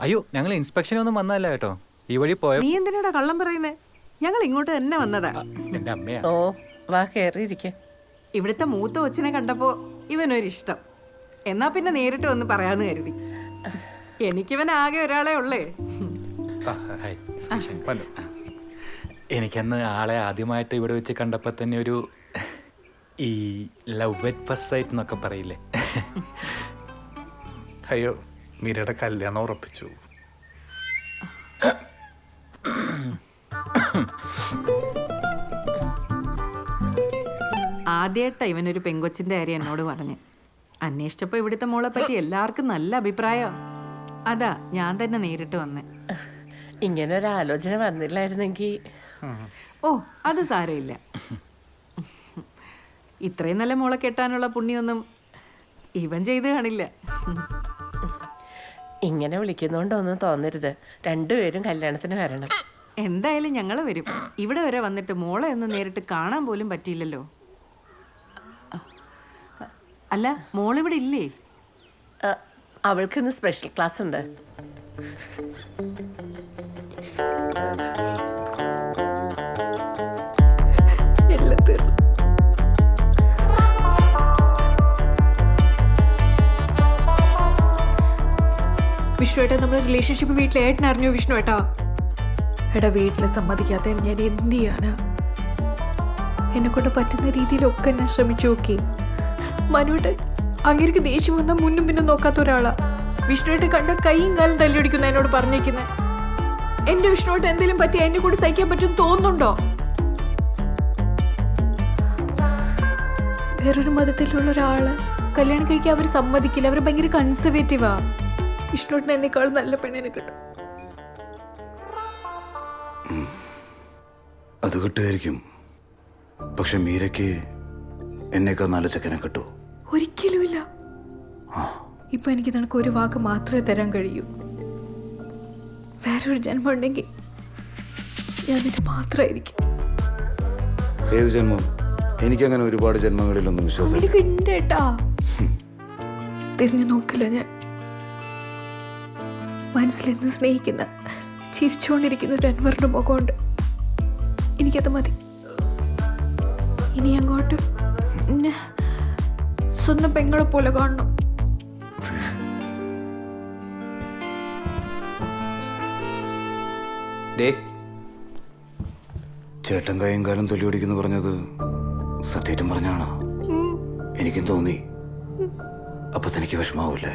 അയ്യോ ഞങ്ങൾ ഇൻസ്പെക്ഷനൊന്നും വന്നതല്ല കേട്ടോ. ഈ വഴി പോയ നീ എന്തിനാടാ കള്ളം പറയുന്നേ? ഞങ്ങൾ ഇങ്ങോട്ട് തന്നെ വന്നതാ. എന്റെ അമ്മയാ. ഓ വാ കയറിയിരിക്കെ ഇവിടുത്തെ മൂത്ത കൊച്ചിനെ കണ്ടപ്പോ ഇവനൊരിഷ്ടം. എന്നാ പിന്നെ നേരിട്ട് വന്ന് പറയാന്ന് കരുതി. എനിക്കിവൻ ആകെ ഒരാളെ ഉള്ളേ. ഹായ്. എനിക്കന്ന് ആളെ ആദ്യമായിട്ട് ഇവിടെ വെച്ച് കണ്ടപ്പോൾ തന്നെ ഒരു ഈ ലവ് അറ്റ് ഫസ്റ്റ് സൈറ്റ് എന്നൊക്കെ പറയില്ലേ? അയ്യോ മീരയുടെ കല്യാണം ഉറപ്പിച്ചു. ആദ്യമായിട്ടാ ഇവനൊരു പെങ്കൊച്ചിന്റെ കാര്യം എന്നോട് പറഞ്ഞ്. അന്വേഷിച്ചപ്പോ ഇവിടുത്തെ മോളെ പറ്റി എല്ലാവർക്കും നല്ല അഭിപ്രായം. അതാ ഞാൻ തന്നെ നേരിട്ട് വന്നേ. ഇങ്ങനെ ഒരു ആലോചന വന്നില്ലായിരുന്നെങ്കിൽ ഓ അത് സാരമില്ല. ഇത്രയും നല്ല മോളെ കെട്ടാനുള്ള പുണ്യൊന്നും ഇവൻ ചെയ്ത് കാണില്ല. ഇങ്ങനെ വിളിക്കുന്നോണ്ടൊന്നും തോന്നരുത്. രണ്ടുപേരും കല്യാണത്തിന് വരണം. എന്തായാലും ഞങ്ങൾ വരും. ഇവിടെ വരെ വന്നിട്ട് മോളെ ഒന്ന് നേരിട്ട് കാണാൻ പോലും പറ്റിയില്ലല്ലോ. അല്ല മോളിവിടെ ഇല്ലേ? അവൾക്ക് ഇന്ന് സ്പെഷ്യൽ ക്ലാസ് ഉണ്ട് വിഷ്ണു ഏട്ടാ നമ്മുടെ റിലേഷൻഷിപ്പ് വീട്ടിലെ ഏട്ടൻ അറിഞ്ഞു വിഷ്ണു ഏട്ടാ. എടാ വീട്ടിൽ സമ്മതിക്കാത്ത ഞാൻ എന്ത് ചെയ്യാനാ? എന്നെ കൊണ്ട് പറ്റുന്ന രീതിയിലൊക്കെ ഞാൻ ശ്രമിച്ചു നോക്കി. മനുവേട്ടൻ അങ്ങേക്ക് ദേഷ്യം വന്നാൽ മുന്നും പിന്നും നോക്കാത്ത ഒരാളാ. വിഷ്ണുവേട്ടൻ കണ്ട കൈയും കാലും തല്ലിടിക്കുന്ന എന്നോട് പറഞ്ഞേക്കുന്നത് എന്റെ വിഷ്ണുവേട്ടൻ എന്തെങ്കിലും പറ്റി എന്നെ കൂടി സഹിക്കാൻ പറ്റും തോന്നുന്നുണ്ടോ? വേറൊരു മതത്തിലുള്ള ഒരാൾ കല്യാണം കഴിക്കാൻ അവർ സമ്മതിക്കില്ല. അവർ ഭയങ്കര കൺസർവേറ്റീവാ എന്നെക്കാൾ നല്ല പെണ്ണിനെ കിട്ടും. അത് കിട്ടുമായിരിക്കും. പക്ഷെ മീരയ്ക്ക് എന്നേക്കാൾ നല്ല ചെക്കനെ കിട്ടൂ. ഒരിക്കലുമില്ല. ഇപ്പൊ എനിക്ക് നിനക്ക് ഒരു വാക്ക് മാത്രമേ തരാൻ കഴിയൂ. വേറൊരു ജന്മം ഉണ്ടെങ്കിൽ ഞാൻ ഇത് മാത്രമായിരിക്കും. ഏത് ജന്മം? എനിക്കങ്ങനെ ഒരുപാട് ജന്മങ്ങളിലൊന്നും വിശ്വാസം തിരിഞ്ഞു നോക്കില്ല ഞാൻ. മനസ്സിലെന്ന് സ്നേഹിക്കുന്ന ചിരിച്ചുകൊണ്ടിരിക്കുന്ന ഒരു അൻവറിന്റെ മുഖമുണ്ട്. എനിക്കത് മതി. ഇനി അങ്ങോട്ട് എന്നെ സ്വന്തം പെങ്ങളെ പോലെ കാണണം. ഡേ ചേട്ടൻ കൈയും കാലം തൊല്ലി ഓടിക്കുന്നു പറഞ്ഞത് സത്യേറ്റം പറഞ്ഞാണോ? എനിക്കും തോന്നി. അപ്പൊ തനിക്ക് വിഷമാവൂലേ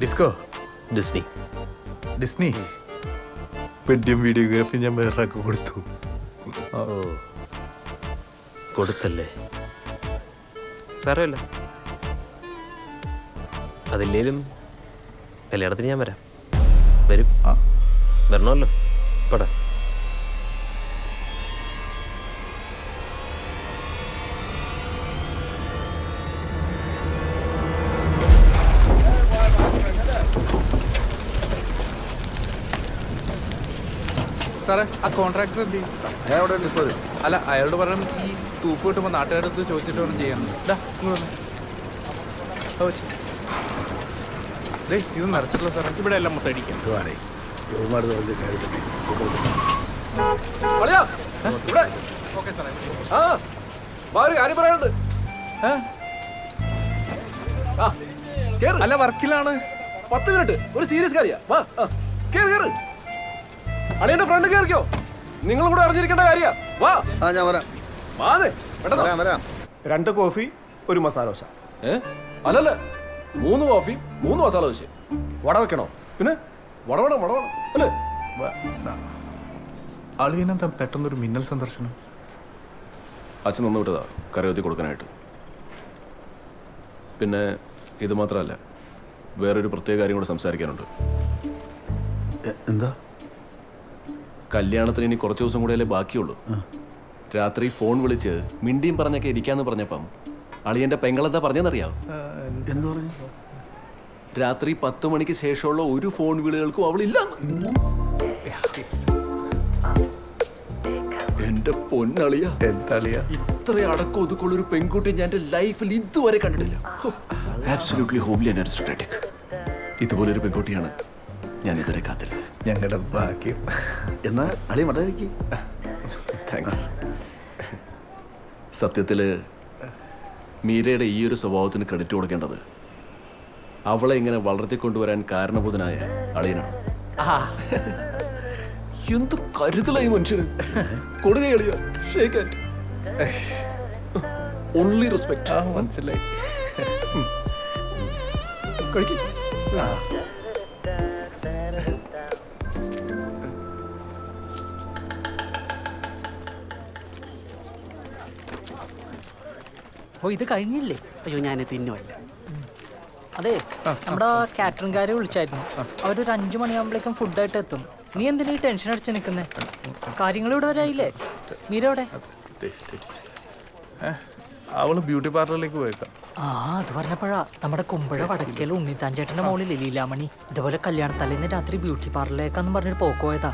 ഡിസ്കോ ഡിസ്നി ഡിസ്നി പെഡിയും വീഡിയോഗ്രാഫി ഞാൻ വേറെ കൊടുത്തു. ഓ. കൊടുത്തല്ലേ? സാരമില്ല. അതില്ലേലും കല്യാണത്തിന് ഞാൻ വരാം. വരും. വരണമല്ലോ. പടാ. സാറേ ആ കോൺട്രാക്ടർ എന്ത് ചെയ്യും? അല്ല അയാളോട് പറയണം ഈ തൂപ്പ് കിട്ടുമ്പോൾ നാട്ടുകാരുടെ അടുത്ത് ചോദിച്ചിട്ട് വേണം ചെയ്യാൻ. ഇത് നിറച്ചിട്ടില്ല സാറേ. ഇവിടെ എല്ലാം മൊത്തം അടിക്കാം അല്ല വർക്കിലാണ്. പത്ത് മിനിറ്റ്. ഒരു സീരിയസ് കാര്യ വാ ആ, കേറ് കേറ്. അളിയന്റെ ഫ്രണ്ട് കേറിക്കോ. നിങ്ങളും കൂടെ അറിഞ്ഞിരിക്കേണ്ട കാര്യ. വാ. ആ ഞാൻ വരാം. വാതെ പെട്ടെന്ന് വരാം വരാം. രണ്ട് കോഫി ഒരു മസാല ദോശ. ഏ? അല്ലല്ല. മൂന്ന് കോഫി മൂന്ന് മസാല ദോശ. വട വെക്കണോ? പിന്നെ? വടവണം വടവണം അല്ലേ? അളിയനെന്താ പെട്ടെന്നൊരു മിന്നൽ സന്ദർശനം? അച്ഛൻ നിന്ന് വിട്ടതാ കറിവത്തി കൊടുക്കാനായിട്ട്. പിന്നെ ഇത് മാത്രമല്ല വേറൊരു പ്രത്യേക കാര്യം കൂടെ സംസാരിക്കാനുണ്ട്. എന്താ? കല്യാണത്തിന് ഇനി കുറച്ച് ദിവസം കൂടെയല്ലേ ബാക്കിയുള്ളൂ. രാത്രി ഫോൺ വിളിച്ച് മിണ്ടിയും പറഞ്ഞൊക്കെ ഇരിക്കാന്ന് പറഞ്ഞപ്പം അളിയന്റെ പെങ്ങളെന്താ പറഞ്ഞെന്നറിയാം എന്ത്? പറഞ്ഞു? രാത്രി പത്ത് മണിക്ക് ശേഷമുള്ള ഒരു ഫോൺ വിളികൾക്കും അവളില്ല എന്റെ പൊന്നളിയ. എന്താ അളിയ ഇത്ര അടക്കം ഒതുക്കുള്ള ഒരു പെൺകുട്ടി ഞാൻ എന്റെ ലൈഫിൽ ഇതുവരെ കണ്ടിട്ടില്ല. ആബ്സൊല്യൂട്ട്ലി ഹോംലി ആൻഡ് ഇതുപോലെ ഒരു പെൺകുട്ടിയാണ് ഞാൻ ഇതുവരെ കാത്തിരുന്നത് ഞങ്ങളുടെ ഭാഗ്യം. എന്നാ അളി മടക്കി താങ്ക്സ് സത്യത്തിൽ മീരയുടെ ഈ ഒരു സ്വഭാവത്തിന് ക്രെഡിറ്റ് കൊടുക്കേണ്ടത് അവളെ ഇങ്ങനെ വളർത്തിക്കൊണ്ടുവരാൻ കാരണബോധനായ അളിയനാണ്. എന്ത് കരുതലായി മനുഷ്യന്. കൊടുക കളിയ ഷേക്ക് ഓൺലി റെസ്പെക്ട് മനസ്സിലായി. കഴിക്കും. ഓ ഇത് കഴിഞ്ഞില്ലേ? അയ്യോ ഞാൻ തിന്നുമല്ല അതെ നമ്മുടെ കാറ്ററിംഗുകാരെ വിളിച്ചായിരുന്നു. അവരൊരു അഞ്ചു മണിയാകുമ്പോഴേക്കും ഫുഡായിട്ട് എത്തും. നീ എന്തിനാ ഈ ടെൻഷൻ അടിച്ച് നിൽക്കുന്നേ കാര്യങ്ങൾ ഇവിടെ വരായില്ലേ മീര എവിടെ? അവൾ ബ്യൂട്ടി പാർലറിലേക്ക് പോയേക്കാം. ആ അത് പറഞ്ഞപ്പോഴാ നമ്മുടെ കുമ്പഴ വടക്കേൽ ഉണ്ണിത്താൻ ചേട്ടന്റെ മോളിൽ ലീലാമണി? ഇതുപോലെ കല്യാണത്തലേന്ന് രാത്രി ബ്യൂട്ടി പാർലറിലേക്കാന്ന് പറഞ്ഞൊരു പോക്കോയതാ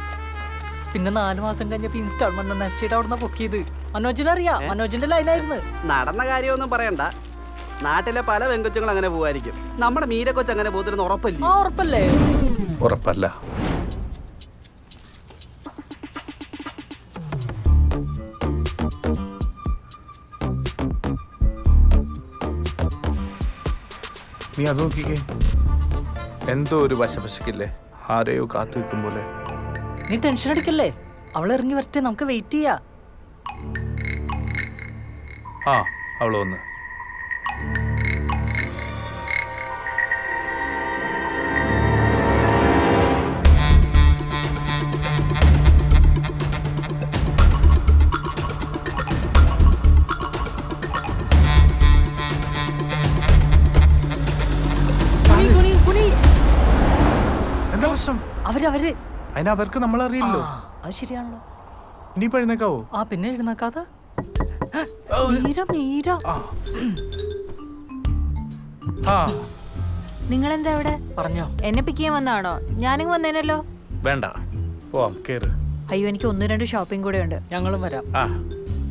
പിന്നെ നാല് മാസം കഴിഞ്ഞപ്പോ ഇൻസ്റ്റാൾമെന്റ് നശിച്ചിട്ട് അവിടുന്ന് പൊക്കിയത് മനോജിനെ അറിയാം മനോജിന്റെ ലൈനായിരുന്നു നടന്ന കാര്യമൊന്നും പറയണ്ട. നാട്ടിലെ പല വെങ്കൊച്ചുങ്ങൾ അങ്ങനെ പോവായിരിക്കും. നമ്മുടെ മീര കൊച്ചു അങ്ങനെ പോകുന്ന ഉറപ്പല്ലേ? ആ ഉറപ്പല്ലേ? ഉറപ്പല്ല. നീ അത് നോക്കിക്കേ. എന്തോ ഒരു വശപശക്കില്ലേ ആരെയോ കാത്തു നിൽക്കും പോലെ. നീ ടെൻഷൻ അടിക്കല്ലേ? അവൾ ഇറങ്ങി വരട്ടെ നമുക്ക് വെയിറ്റ് ചെയ്യാ. ആ അവൾ വന്ന്. എന്താ പ്രശ്നം? അവരവര് അതിന് അവർക്ക് നമ്മളറിയില്ലോ അത് ശരിയാണല്ലോ. നീ പഴുന്നേക്കാവോ ആ പിന്നെ എഴുന്നേക്കാതെ നിങ്ങൾ എന്താ ഇവിടെ പറഞ്ഞോ. എന്നെ പിക്ക് ചെയ്യാൻ വന്നാണോ ഞാനും വന്നേനല്ലോ. വേണ്ട. പോവാം കേറ്. അയ്യോ എനിക്ക് ഒന്ന് രണ്ട് ഷോപ്പിംഗ് കൂടെ ഉണ്ട്. ഞങ്ങളും വരാം. ആ.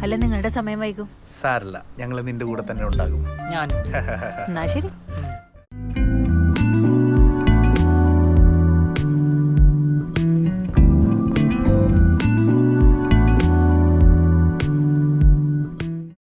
അല്ല നിങ്ങളുടെ സമയം വൈകും. സാരല്ല. ഞങ്ങൾ നിന്റെ കൂടെ തന്നെ ഉണ്ടാകും. ഞാനും. എന്നാ ശരി.